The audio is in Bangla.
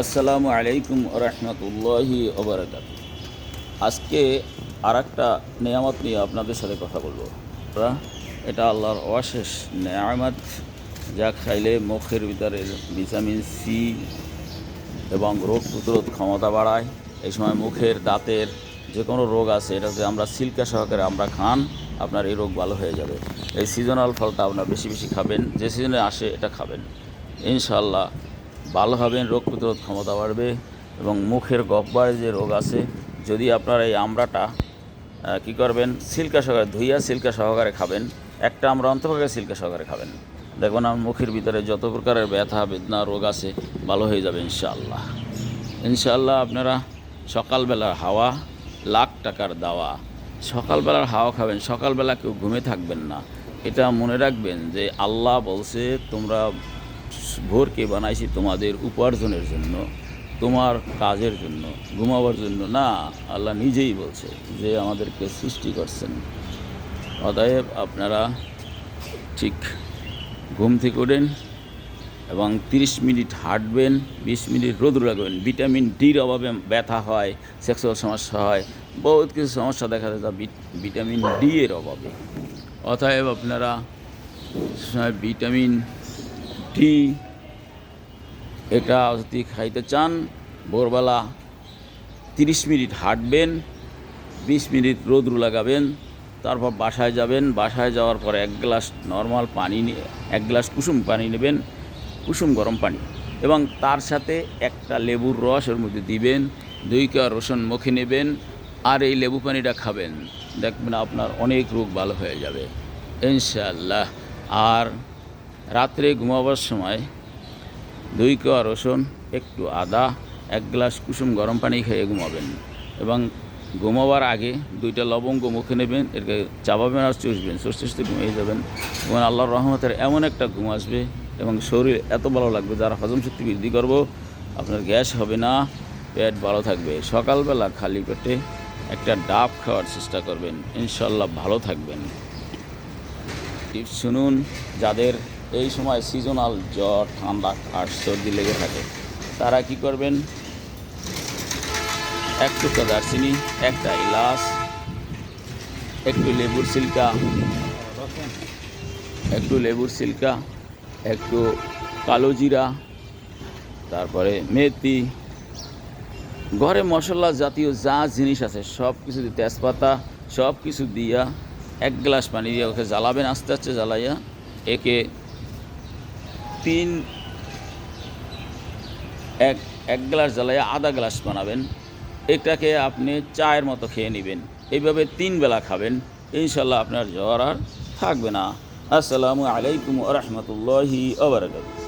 আসসালামু আলাইকুম রহমতুল্লাহি ওবরাকাত আজকে আর একটা নিয়ামত নিয়ে আপনাদের সাথে কথা বলব। এটা আল্লাহর অশেষ নেয়ামত, যা খাইলে মুখের ভিতরে ভিটামিন সি এবং রোগ প্রতিরোধ ক্ষমতা বাড়ায়। এই সময় মুখের, দাঁতের যে কোনো রোগ আছে এটাতে আমরা সিল্কা সহকারে আমরা খান, আপনার এই রোগ ভালো হয়ে যাবে। এই সিজনাল ফলটা আপনার বেশি বেশি খাবেন, যে সিজনে আসে এটা খাবেন। ইনশাল্লাহ ভালো হবেন, রোগ প্রতিরোধ ক্ষমতা বাড়বে এবং মুখের গব্বার যে রোগ আছে, যদি আপনার এই আমড়াটা কি করবেন, সিল্কা সহকারে ধুইয়া সিল্কা সহকারে খাবেন, একটা আমরা অন্তপক্ষে সিল্কা সহকারে খাবেন। দেখবেন আমার মুখের ভিতরে যত প্রকারের ব্যথা, বেদনা, রোগ আছে, ভালো হয়ে যাবে ইনশাআল্লাহ। ইনশাআল্লাহ আপনারা সকালবেলার হাওয়া, লাখ টাকার দাওয়া। সকালবেলার হাওয়া খাবেন, সকালবেলা কেউ ঘুমে থাকবেন না। এটা মনে রাখবেন যে আল্লাহ বলছে, তোমরা ভোরকে বানাইছি তোমাদের উপার্জনের জন্য, তোমার কাজের জন্য, ঘুমাবার জন্য। না, আল্লাহ নিজেই বলছে যে আমাদেরকে সৃষ্টি করছেন। অতএব আপনারা ঠিক ঘুম থেকে ওঠেন এবং 30 মিনিট হাঁটবেন 20 মিনিট রোদ রাখবেন। ভিটামিন ডির অভাবে ব্যথা হয়, সেক্সুয়াল সমস্যা হয়, বহুত কিছু সমস্যা দেখা যায়, তা ভিটামিন ডি এর অভাবে। অতএব আপনারা ভিটামিন ডি এটা যদি খাইতে চান, ভোরবেলা 30 মিনিট হাঁটবেন 20 মিনিট রোদ্রু লাগাবেন, তারপর বাসায় যাবেন, বাসায় যাওয়ার পর এক গ্লাস নর্মাল পানি নিয়ে এক গ্লাস কুসুম পানি নেবেন, কুসুম গরম পানি এবং তার সাথে একটা লেবুর রস ওর মধ্যে দিবেন, দুই কোয়া রসুন মুখে নেবেন আর এই লেবু পানিটা খাবেন। দেখবেন আপনার অনেক রোগ ভালো হয়ে যাবে। ইনশাআল্লাহ। আর রাত্রে ঘুমাবার সময় দুই, কোয়া, রসুন, একটু আদা, এক গ্লাস কুসুম গরম পানি খেয়ে ঘুমাবেন এবং ঘুমাবার আগে দুইটা লবঙ্গ মুখে নেবেন, এরকে চাবাবেন আর চুষবেন, চুষতে চুষতে ঘুমিয়ে যাবেন এবং আল্লাহর রহমতের এমন একটা ঘুম আসবে এবং শরীর এত ভালো লাগবে যারা হজম শক্তি বৃদ্ধি করব, আপনার গ্যাস হবে না, পেট ভালো থাকবে। সকালবেলা খালি পেটে একটা ডাব খাওয়ার চেষ্টা করবেন, ইনশাল্লাহ ভালো থাকবেন। টিপস শুনুন, যাদের এই সময় সিজনাল জ্বর, ঠান্ডা, আর সর্দি লেগে থাকে। তারা কি করবেন? এক টুকরা দারচিনি, একটা ইলাচ একটু লেবুর সিল্কা, একটু লেবুর সিল্কা, একটু কালো জিরা, তারপরে মেথি। ঘরে মশলা জাতীয় যা জিনিস আছে সব কিছু দিয়ে তেজপাতা সব কিছু দিয়া এক গ্লাস পানি দিয়ে ওকে জ্বালাবেন, আস্তে আস্তে জ্বালাইয়া একে তিন, এক এক গ্লাস জ্বালায় আধা গ্লাস বানাবেন। এটাকে আপনি চায়ের মতো খেয়ে নেবেন। এইভাবে তিন বেলা খাবেন। ইনশাল্লাহ আপনার জ্বর আর থাকবে না। আসসালামু আলাইকুম রহমতুল্লাহি আবরকাত